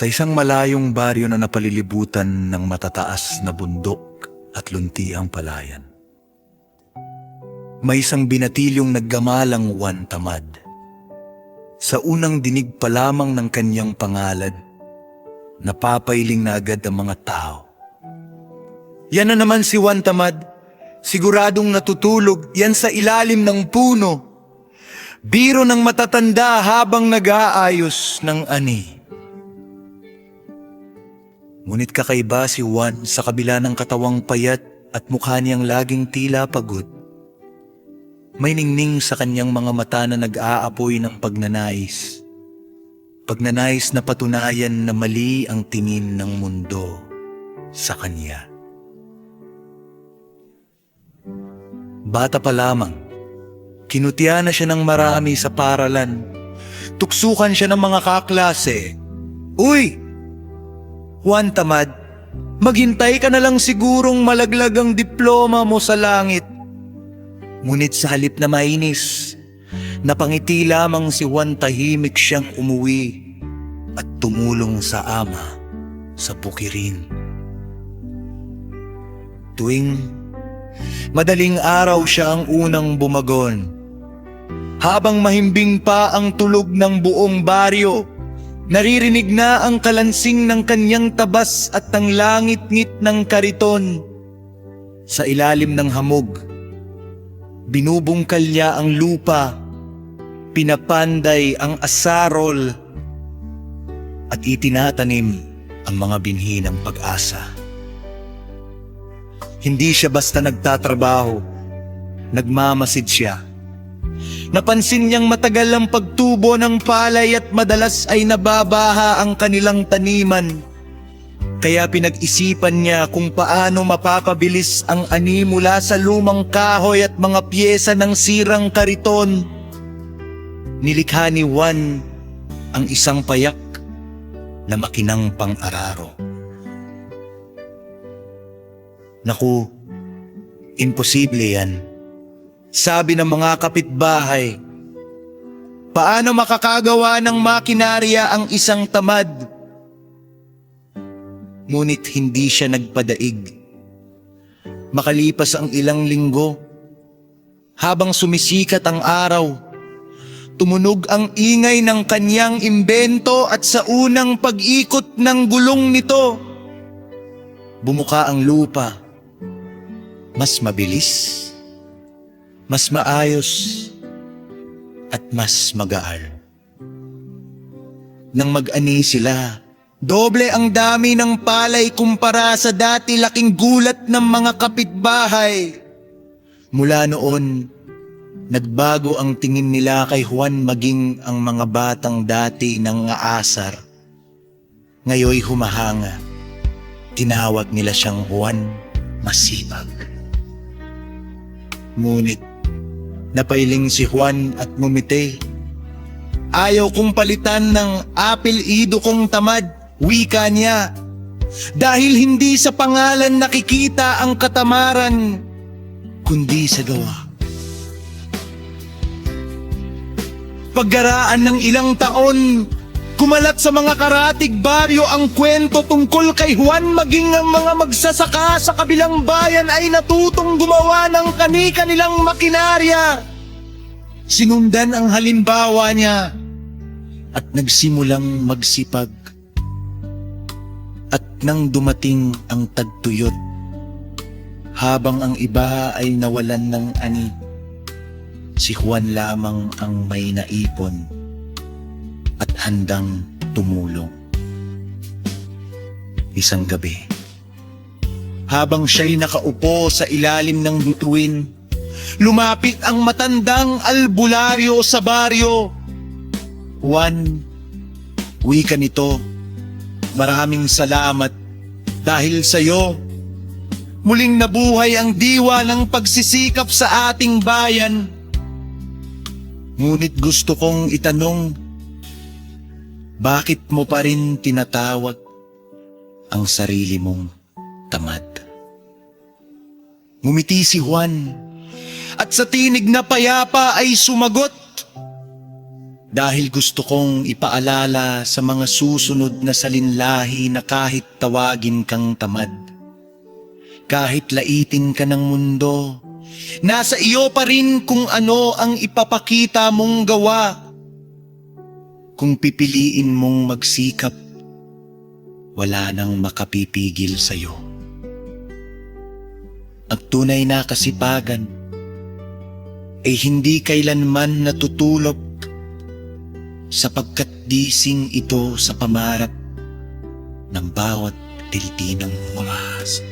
Sa isang malayong baryo na napalilibutan ng matataas na bundok at lunti ang palayan. May isang binatilyong naggamalang Juan Tamad. Sa unang dinig pa lamang ng kanyang pangalan, napapailing na agad ang mga tao. Yan na naman si Juan Tamad. Siguradong natutulog yan sa ilalim ng puno. Biro ng matatanda habang nag-aayos ng ani. Ngunit kakaiba si Juan sa kabila ng katawang payat at mukha niyang laging tila pagod. May ningning sa kanyang mga mata na nag-aapoy ng pagnanais. Pagnanais na patunayan na mali ang tingin ng mundo sa kanya. Bata pa lamang, kinutya na siya ng marami sa paralan. Tuksukan siya ng mga kaklase. Uy! Juan Tamad, maghintay ka na lang sigurong malaglag ang diploma mo sa langit. Ngunit sa halip na mainis, napangiti lamang si Juan tahimik siyang umuwi at tumulong sa ama sa pukirin. Tuwing Madaling araw siya ang unang bumagon. Habang mahimbing pa ang tulog ng buong baryo, naririnig na ang kalansing ng kanyang tabas at ang langit-ngit ng kariton. Sa ilalim ng hamog, binubungkal niya ang lupa, pinapanday ang asarol, at itinatanim ang mga binhi ng pag-asa. Hindi siya basta nagtatrabaho. Nagmamasid siya. Napansin niyang matagal ang pagtubo ng palay at madalas ay nababaha ang kanilang taniman. Kaya pinag-isipan niya kung paano mapapabilis ang ani mula sa lumang kahoy at mga pyesa ng sirang kariton. Nilikha ni Juan ang isang payak na makinang pang-araro. Naku, imposible yan. Sabi ng mga kapitbahay, paano makakagawa ng makinarya ang isang tamad? Ngunit hindi siya nagpadaig. Makalipas ang ilang linggo, habang sumisikat ang araw, tumunog ang ingay ng kanyang imbento at sa unang pag-ikot ng gulong nito, bumuka ang lupa mas mabilis, mas maayos, at mas magaal. Nang mag-ani sila, doble ang dami ng palay kumpara sa dati laking gulat ng mga kapitbahay. Mula noon, nagbago ang tingin nila kay Juan maging ang mga batang dati ng aasar. Ngayoy humahanga. Tinawag nila siyang Juan Masibag. Ngunit napailing si Juan at ngumiti. Ayaw kong palitan ng apil ido kong tamad, wika niya. Dahil hindi sa pangalan nakikita ang katamaran, kundi sa gawa. Paggaraan ng ilang taon, kumalat sa mga karatig baryo ang kwento tungkol kay Juan maging ang mga magsasaka sa kabilang bayan ay natutong gumawa ng kani-kanilang makinarya. Sinundan ang halimbawa niya at nagsimulang magsipag. At nang dumating ang tagtuyot, habang ang iba ay nawalan ng ani, si Juan lamang ang may naipon at handang tumulong. Isang gabi, habang siya'y nakaupo sa ilalim ng bituin, lumapit ang matandang albularyo sa baryo. Juan, wika nito, maraming salamat dahil sa iyo. Muling nabuhay ang diwa ng pagsisikap sa ating bayan. Ngunit gusto kong itanong, bakit mo pa rin tinatawag ang sarili mong tamad? Ngumiti si Juan at sa tinig na payapa ay sumagot, Dahil gusto kong ipaalala sa mga susunod na salinlahi na kahit tawagin kang tamad, kahit laitin ka ng mundo, nasa iyo pa rin kung ano ang ipapakita mong gawa. Kung pipiliin mong magsikap, wala nang makapipigil sa'yo. Ang tunay na kasipagan ay hindi kailanman natutulog sapagkat dising ito sa pamarat ng bawat Pilipinong umas.